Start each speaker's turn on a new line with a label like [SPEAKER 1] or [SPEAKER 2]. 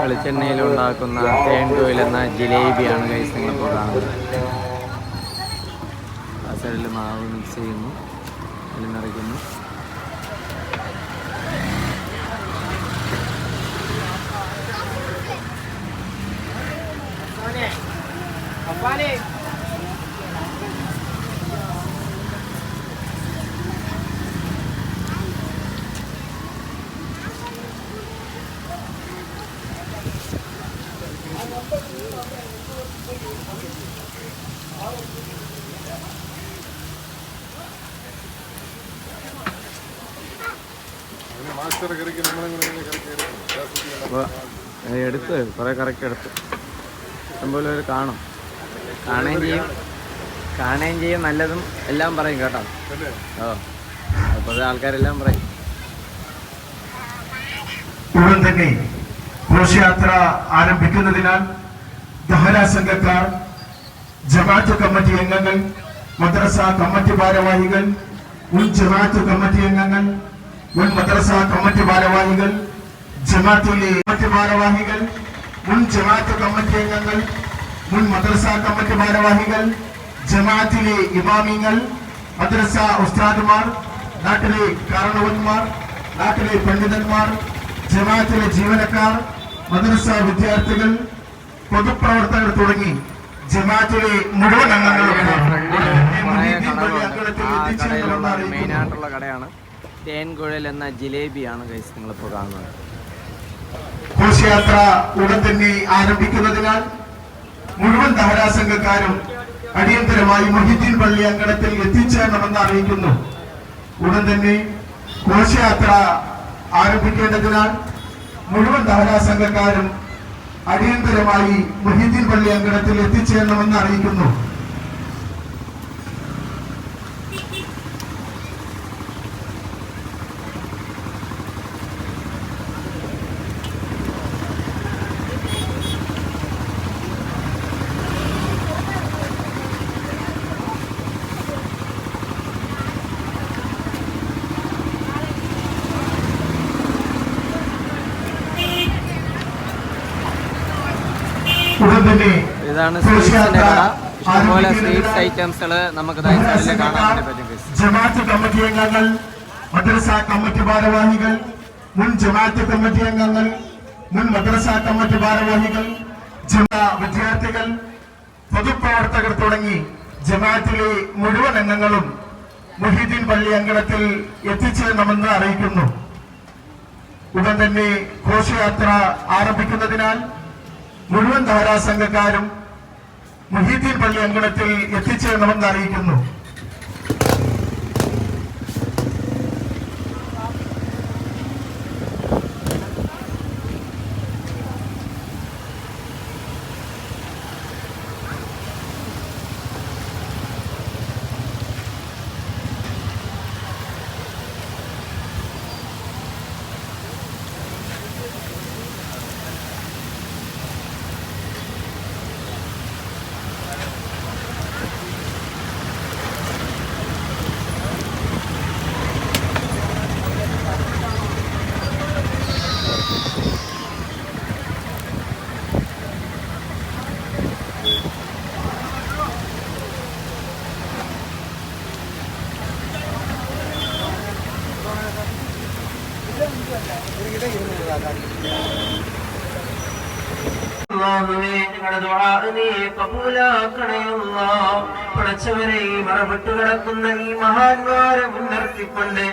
[SPEAKER 1] വെളിച്ചെണ്ണയിൽ ഉണ്ടാക്കുന്ന തേൻകോയിൽ എന്ന ജിലേബിയാണ് നിങ്ങളിപ്പോൾ കാണുന്നത്. ആ സൈഡിൽ മാവ് മിക്സ് ചെയ്യുന്നു. അതിൽ നിറയ്ക്കുന്നു.
[SPEAKER 2] മാസ്റ്റർ
[SPEAKER 1] എടുത്ത് കുറെ കറക്റ്റ് എടുത്ത്. ഇഷ്ടംപോലെ അവർ കാണും. കാണുകയും ചെയ്യും. കാണുകയും ചെയ്യും. നല്ലതും എല്ലാം പറയും കേട്ടോ. ഓ അപ്പോൾ ആൾക്കാരെല്ലാം പറയും.
[SPEAKER 3] ഉടൻ തന്നെ ഘോഷയാത്ര ആരംഭിക്കുന്നതിനാൽ സംഘക്കാർ ജമാഅത്ത് കമ്മിറ്റി അംഗങ്ങൾ മദ്രസ കമ്മിറ്റി ഭാരവാഹികൾ മുൻ ജമാഅത്ത് കമ്മിറ്റി അംഗങ്ങൾ മുൻ മദ്രസ കമ്മിറ്റി ഭാരവാഹികൾ ജമാഅത്തിലെ കമ്മിറ്റി ഭാരവാഹികൾ മുൻ ജമാഅത്ത് കമ്മിറ്റി അംഗങ്ങൾ മുൻ മദ്രസ കമ്മിറ്റി ഭാരവാഹികൾ ജമാഅത്തിലെ ഇമാമിങ്ങൾ മദ്രസ ഉസ്താദുമാർ നാട്ടിലെ കാരണവന്മാർ നാട്ടിലെ പണ്ഡിതന്മാർ ജമാഅത്തിലെ ജീവനക്കാർ മദ്രസ വിദ്യാർത്ഥികൾ പൊതുപ്രവർത്തകർ തുടങ്ങി ജമാഅത്തിലെ മുഴുവൻ അംഗങ്ങളും
[SPEAKER 1] മെയിനായിട്ടുള്ള കടയാണ്. തേൻകുഴൽ എന്ന ജിലേബിയാണ് നിങ്ങളിപ്പോൾ കാണുന്നത്.
[SPEAKER 3] ഘോഷയാത്ര ഉടൻ തന്നെ ആരംഭിക്കുന്നതിനാൽ മുഴുവൻ ധാരാസംഘക്കാരും അടിയന്തരമായി മൊഹിദ്ദീൻ പള്ളി അങ്കണത്തിൽ എത്തിച്ചേരണമെന്ന് അറിയിക്കുന്നു. ഉടൻ തന്നെ ഘോഷയാത്ര ആരംഭിക്കേണ്ടതിനാൽ മുഴുവൻ ദഹരാ സംഘക്കാരും അടിയന്തരമായി മുഹിദ്ദീൻ പള്ളി അങ്കണത്തിൽ എത്തിച്ചേരണമെന്ന് അറിയിക്കുന്നു.
[SPEAKER 1] ഇതാണ് സ്വീറ്റ്സിന്റെ കട. ഇഷ്ടംപോലെ സ്വീറ്റ്സ് ഐറ്റംസുകൾ നമുക്ക് കാണാൻ പറ്റും.
[SPEAKER 3] ജമാഅത്ത് കമ്മിറ്റി അംഗങ്ങൾ മദ്രസ കമ്മിറ്റി ഭാരവാഹികൾ മുൻ ജമാഅത്ത് കമ്മിറ്റി അംഗങ്ങൾ മുൻ മദ്രസ കമ്മിറ്റി ഭാരവാഹികൾ ജമാ വിദ്യാർത്ഥികൾ പൊതുപ്രവർത്തകർ തുടങ്ങി ജമാഅത്തിലെ മുഴുവൻ അംഗങ്ങളും മുഹീദ്ദീൻ പള്ളി അങ്കണത്തിൽ എത്തിച്ചേരണമെന്ന് അറിയിക്കുന്നു. ഉടൻ തന്നെ ഘോഷയാത്ര ആരംഭിക്കുന്നതിനാൽ മുഴുവൻ ധാരാസംഘക്കാരും മുഹീദ്ദീൻ പള്ളി അങ്കണത്തിൽ എത്തിച്ചേരണമെന്ന് അറിയിക്കുന്നു.
[SPEAKER 4] നീ കബൂലാക്കണേ അല്ലാഹ് പടച്ചവരെ മറവിട്ട് കിടക്കുന്ന ഈ മഹാന്മാരെ മുൻനിർത്തിക്കൊണ്ട്